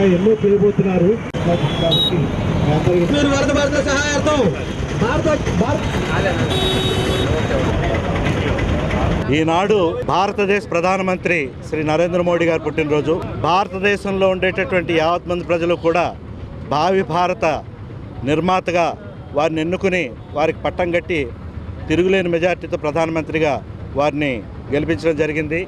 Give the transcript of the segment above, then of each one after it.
ఇంకా ఎన్నో చేయబోతున్నారు వరద సహాయార్థం. ఈనాడు భారతదేశ ప్రధానమంత్రి శ్రీ నరేంద్ర మోడీ గారు పుట్టినరోజు. భారతదేశంలో ఉండేటటువంటి యావత్ మంది ప్రజలు కూడా భావి భారత నిర్మాతగా వారిని ఎన్నుకుని వారికి పట్టం కట్టి తిరుగులేని మెజార్టీతో ప్రధానమంత్రిగా వారిని గెలిపించడం జరిగింది.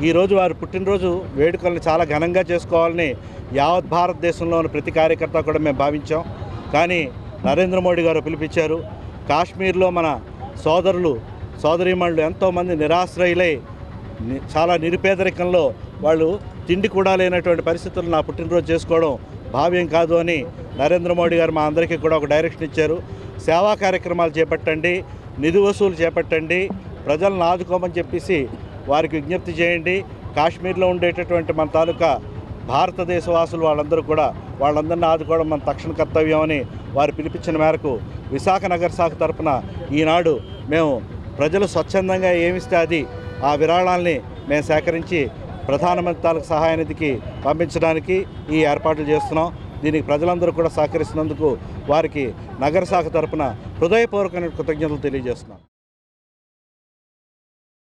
ఈరోజు వారి పుట్టినరోజు వేడుకలను చాలా ఘనంగా చేసుకోవాలని యావత్ భారతదేశంలోని ప్రతి కార్యకర్త కూడా మేము భావించాం. కానీ నరేంద్ర మోడీ గారు పిలిపించారు కాశ్మీర్లో మన సోదరులు సోదరీమణులు ఎంతోమంది నిరాశ్రయులై ని- చాలా నిరుపేదరికంలో వాళ్ళు తిండి కూడా లేనటువంటి పరిస్థితులు నా పుట్టినరోజు చేసుకోవడం భావ్యం కాదు అని నరేంద్ర మోడీ గారు మా అందరికీ కూడా ఒక డైరెక్షన్ ఇచ్చారు. సేవా కార్యక్రమాలు చేపట్టండి నిధి వసూలు చేపట్టండి ప్రజలను ఆదుకోమని చెప్పేసి వారికి విజ్ఞప్తి చేయండి. కాశ్మీర్లో ఉండేటటువంటి మన తాలూకా భారతదేశ వాసులు వాళ్ళందరూ కూడా వాళ్ళందరినీ ఆదుకోవడం మన తక్షణ కర్తవ్యం అని వారు పిలిపించిన మేరకు విశాఖ నగర శాఖ తరఫున ఈనాడు మేము ప్రజలు స్వచ్ఛందంగా ఏమిస్తే అది ఆ విరాళాల్ని మేము సేకరించి ప్రధానమంత్రి తాలూకు సహాయ నిధికి పంపించడానికి ఈ ఏర్పాట్లు చేస్తున్నాం. దీనికి ప్రజలందరూ కూడా సహకరిస్తున్నందుకు వారికి నగర శాఖ తరఫున హృదయపూర్వకమైన కృతజ్ఞతలు తెలియజేస్తున్నాం.